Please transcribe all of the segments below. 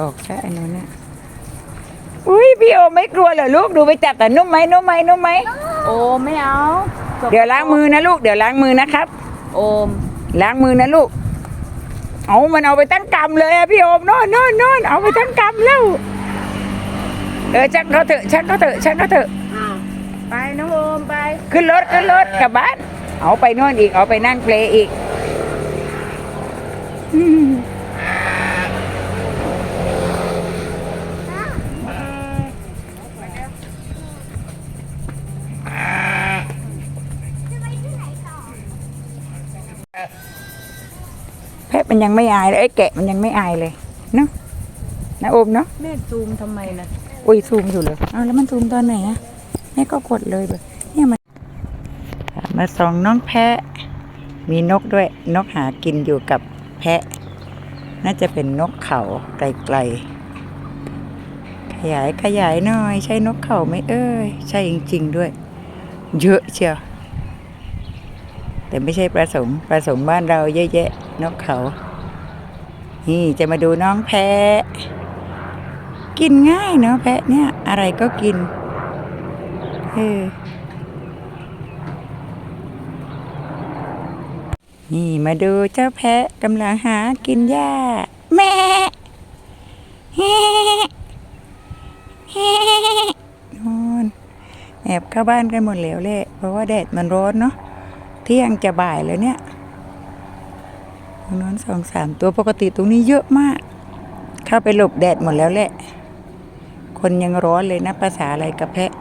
ออกซะอันนู้นนะอุ้ยพี่โอไม่กลัวเหรอลูกดูไปจับแต่นุ่มไหมนุ่มไหมนุ่มไหมโอมไม่เอาเดี๋ยวล้างมือนะลูกเดี๋ยวล้างมือนะครับ โอม ล้างมือนะลูก เอามันเอาไปตั้งกำเลยอะพี่โอมโน่นโน่นโน่นเอาไปตั้งกำแล้วเออชักเขาเถอะชักเขาเถอะชักเขาเถอะ ไปน้องโอมไป ขึ้นรถขึ้นรถกลับบ้าน เอาไปโน่นอีกเอาไปนั่งเพลย์อีกอืม มันยังไม่อายเลยไอ้ยแกะมันยังไม่อายเลยเนาะนะโอมเนาะแม่ซูมทำไมนะอุ้ยซูมอยู่เลยเอาแล้วมันซูมตอนไหนอะแม่ก็กดเลยแบบเนี่ยมันมาส่องน้องแพะ มีนกด้วยนกหากินอยู่กับแพะ น่าจะเป็นนกเขาไกลๆขยายขยายหน่อย ใช่นกเขาไหมเอ้ยใช่จริง ๆ ด้วย เยอะเชียวแต่ไม่ใช่ประสงค์ประสงค์บ้านเราเยอะแยะ นกเขา นี่จะมาดูน้องแพะ กินง่ายเนาะแพะเนี่ย อะไรก็กินเออนี่มาดูเจ้าแพะกำลังหากินหญ้า แม่แนอนแอบเข้าบ้านกันหมดแล้วแหละเพราะว่าแดดมันร้อนเนาะเที่ยงจะบ่ายแล้วเนี่ย รงนั้นสองสามตัวปกติตรงนี้เยอะมาก เข้าไปหลบแดดหมดแล้วแหละ คนยังร้อนเลยนะภาษาอะไรกับแพะ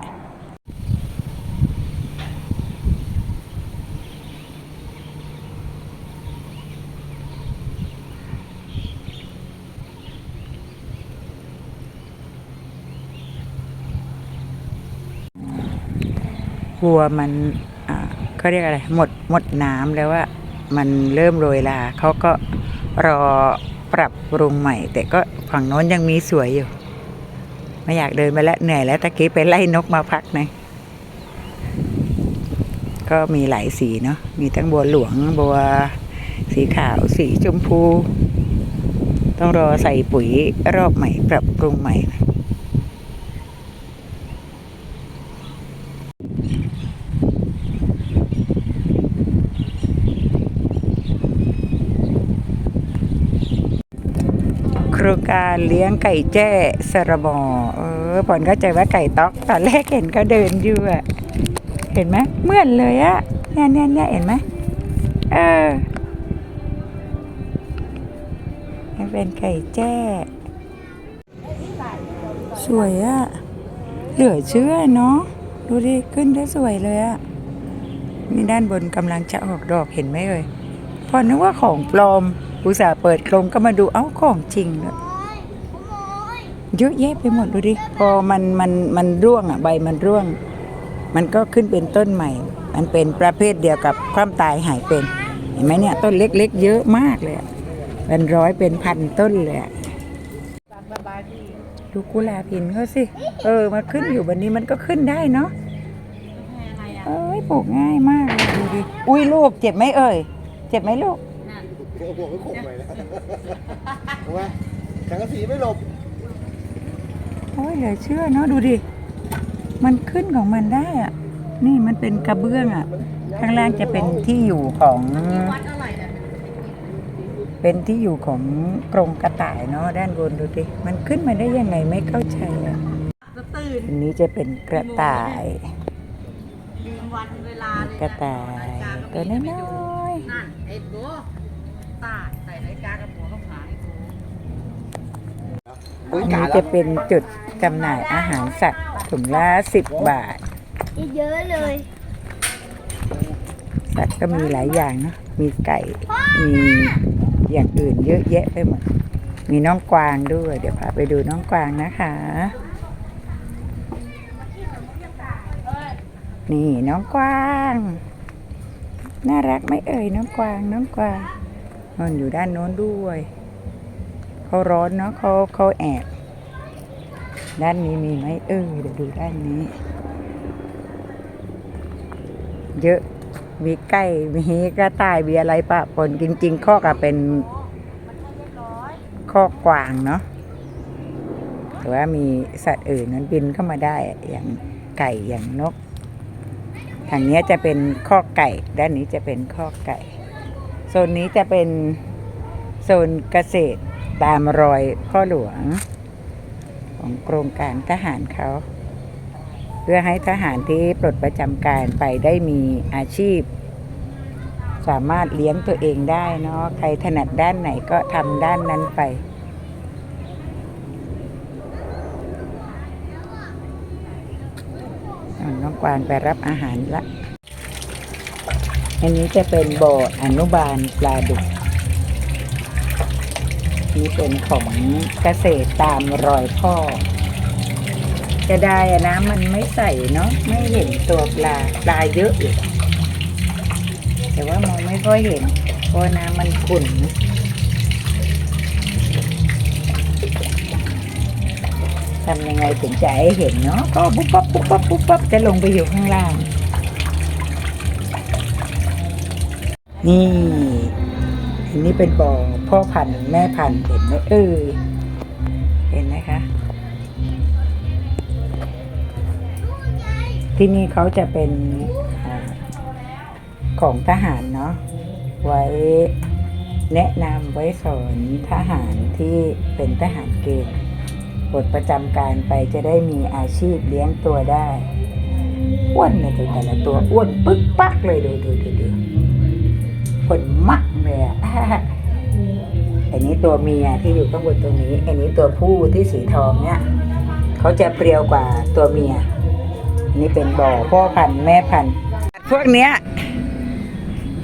วัวมันอ่าเขาเรียกอะไร หมดหมดน้ำแล้วว่า มันเริ่มโรยลาเขาก็รอปรับปรุงใหม่ แต่ก็ฝั่งโน้นยังมีสวยอยู่ ไม่อยากเดินไปแล้วเหนื่อยแล้วตะกี้ไปไล่นกมาพักหนึงก็มีหลายสีเนาะมีทั้งบัวหลวงบัวสีขาวสีชมพู ต้องรอใส่ปุ๋ยรอบใหม่ ปรับปรุงใหม่ ครงการเลี้ยงไก่แจ้สระบอเออผลเข้าใจว่าไก่ต๊อกตอนแรกเห็นก็เดินอยู่อะเห็นไหมเหมือนเลยอะเนี่ยเนี่ยเนี่ยเห็นไหมเออเป็นไก่แจ้สวยอะเหลือเชื่อเนาะดูดิขึ้นได้สวยเลยอะนี่ด้านบนกำลังจะออกดอกเห็นไหมเอ่ยพอนึกว่าของปลอม อุตส่าห์เปิดกรงก็มาดูเอ้าของจริงเลยเยอะแยะไปหมดดูดิ พอมันมันมันร่วงอะใบมันร่วง มันก็ขึ้นเป็นต้นใหม่ มันเป็นประเภทเดียวกับความตายหายเป็น เห็นไหมเนี่ยต้นเล็กๆ เยอะมากเลยอะเป็นร้อยเป็นพันต้นเลยอะดูกุหลาบหินเขาสิ เออมาขึ้นอยู่บนนี้มันก็ขึ้นได้เนาะเอ้ยปลูกง่ายมากเลยดูดิ อุ้ยลูกเจ็บไหมเอ่ย เจ็บไหมลูก โอ้โหไม่ข่มไปแล้วทำไมสังกะสีไม่หลบโอ้ยเหลือเชื่อเนาะดูดิ มันขึ้นของมันได้อะนี่มันเป็นกระเบื้องอะข้างล่างจะเป็นที่อยู่ของเป็นที่อยู่ของกรงกระต่ายเนาะด้านบนดูดิมันขึ้นมาได้ยังไงไม่เข้าใจอะจะตื่นอันนี้จะเป็นกระต่าย ลืมวันเวลาเลยกระต่ายตัวน้อยนั่นไอ้โบ อันนี้จะเป็นจุดจำหน่ายอาหารสัตว์ถุงละสิบบาท เยอะเลย สัตว์ก็มีหลายอย่างเนอะมีไก่ มีอย่างอื่นเยอะแยะไปหมด มีน้องกวางด้วย เดี๋ยวพาไปดูน้องกวางนะคะ นี่น้องกวาง น่ารักไหมเอ่ยน้องกวางน้องกวาง มันอยู่ด้านโน้นด้วยเขาร้อนเนาะเขาเขาแอบด้านนี้มีไหมเออเดี๋ยวดูด้านนี้ เยอะมีไก่มีกระต่ายมีอะไรปะปนจริงๆข้อกอะเป็นข้อกวางเนาะแต่ว่ามีสัตว์อื่นนั้นบินเข้ามาได้อย่างไก่อย่างนกทางนี้จะเป็นข้อไก่ ด้านนี้จะเป็นข้อไก่ โซนนี้จะเป็นโซนเกษตรตามรอยพ่อหลวง ของโครงการทหารเขา เพื่อให้ทหารที่ปลดประจำการไปได้มีอาชีพ สามารถเลี้ยงตัวเองได้เนาะใครถนัดด้านไหนก็ทำด้านนั้นไปน้องกวางไปรับอาหารละ อันนี้จะเป็นบ่ออนุบาลปลาดุกนี่เป็นของเกษตรตามรอยพ่อ จะได้อะนะมันไม่ใส่เนาะไม่เห็นตัวปลาปลาเยอะอยู่แต่ว่ามองไม่ค่อยเห็นเพราะน้ำมันขุ่นทำยังไงถึงจะให้เห็นเนาะก็ปุ๊บปั๊บปุ๊บปั๊บปุ๊บปั๊บจะลงไปอยู่ข้างล่าง นี่ อันนี้เป็นบ่อพ่อพันธุ์แม่พันธุ์เห็นไหมเออเห็นไหมคะ ที่นี่เขาจะเป็นอของทหารเนาะไว้แนะนำไว้สอนทหารที่เป็นทหารเกณฑ์ปลดประจำการไปจะได้มีอาชีพเลี้ยงตัวได้ อ้วนเลยดูแต่ละตัวอ้วนปึ๊กปักเลยดูดูดูดู คนมักเลยอะอันนี้ตัวเมียที่อยู่ข้างบนตรงนี้ อันนี้ตัวผู้ที่สีทองเนี่ยเขาจะเปรียวกว่าตัวเมีย อันนี้เป็นบ่อพ่อพันธุ์แม่พันธุ์พวกเนี้ย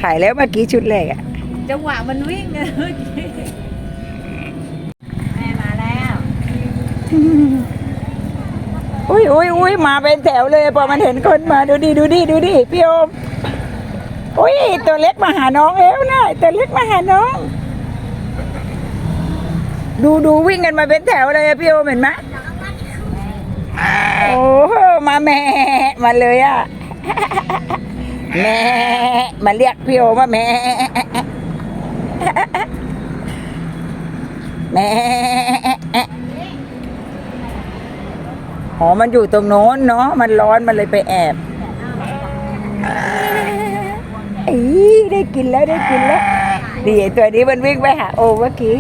ถ่ายแล้วเมื่อกี้ชุดแรกอะจังหวะมันวิ่งอะเมื่อกี้แม่มาแล้ว อุ้ยอุ้ยอุ้ยมาเป็นแถวเลยพอมันเห็นคนมาดูดิดูดิดูดิพี่โอม อุ้ยตัวเล็กมาหาน้องแล้วนะตัวเล็กมาหาน้อง ดูดูวิ่งกันมาเป็นแถวเลยอะพี่โอมเห็นไหมโอ้โหมาแม่มาเลยอะแม่มาเรียกพี่โอมว่าแม่แม่อ๋อมันอยู่ตรงโน้นเนาะมันร้อนมันเลยไปแอบ อีได้กินแล้วได้กินแล้วดีตัวนี้มันวิ่งไปหาโอเมื่อกี้